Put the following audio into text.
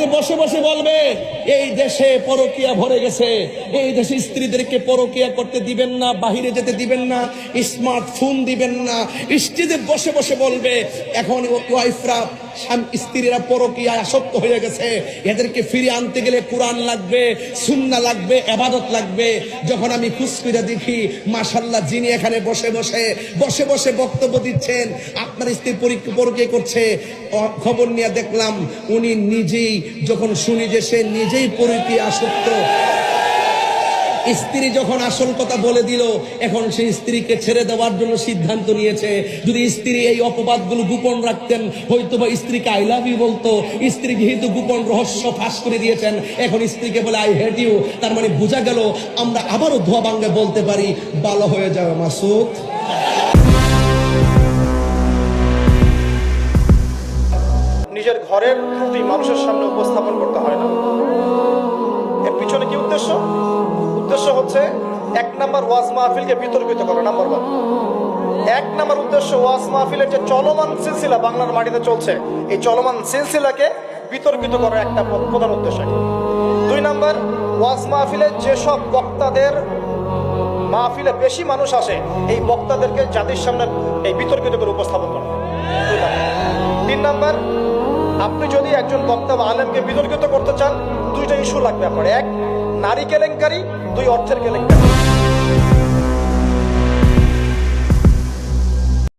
যে বসে বসে বলবে, এই দেশে পরকিয়া ভরে গেছে। এই দেশে স্ত্রীদেরকে পরকিয়া করতে দিবেন না, বাহিরে যেতে দিবেন না, স্মার্টফোন দিবেন না। স্ত্রীদের বসে বসে বলবে, এখন ওয়াইফরা স্ত্রীরা পরকিয়ায় আসক্ত হয়ে গেছে। এদেরকে ফিরে আনতে গেলে কোরআন লাগবে সুন্না লাগবে, আবাদত লাগবে। যখন আমি খুশকিরা দেখি মাশাল্লাহ যিনি এখানে বসে বসে বসে বসে বক্তব্য দিচ্ছেন, আপনার স্ত্রী পরকে করছে খবর নিয়ে দেখলাম, উনি নিজেই যখন শুনি যে সে নিজেই পরিতি আসক্ত। স্ত্রী যখন আসল কথা বলে দিল, এখন সেই স্ত্রীকে ছেড়ে দেওয়ার জন্য সিদ্ধান্ত নিয়েছে। যদি স্ত্রী এই অপবাদগুলো গোপন রাখতেন হয়তো বা স্ত্রীকে আই লাভ ইউ বলতো। স্ত্রী যেহেতু গোপন রহস্য ফাঁস করে দিয়েছেন, এখন স্ত্রীকে বলে আই হেট ইউ তার মানে বোঝা গেল, আমরা আবারও ধোয়া ভাঙ্গে বলতে পারি ভালো হয়ে যাবে মাসুদ। নিজের ঘরের ত্রুটি মানুষের সামনে উপস্থাপন করতে হয় না। এর পিছনে কি উদ্দেশ্য? এক নাম্বার ওয়াজ মাহফিলকে বিতর্কিত করা, নাম্বার ওয়ান এক নাম্বার উদ্দেশ্য ওয়াজ মাহফিলের যে চলমান সিলসিলা বাংলার মাটিতে চলছে, এই চলমান সিলসিলাকে বিতর্কিত করার একটা প্রধান উদ্দেশ্য। দুই নাম্বার, ওয়াজ মাহফিলে যেসব বক্তাদের মাহফিলে বেশি মানুষ আসে, এই বক্তাদেরকে জাতির সামনে এই বিতর্কিত করে উপস্থাপন করা। তিন নাম্বার, আপনি যদি একজন বক্তা বা আলেমকে বিতর্কিত করতে চান, দুইটা ইস্যু লাগবে আপনার। এক নারী কেলেঙ্কারি দুই অর্থের কেলেঙ্কারি।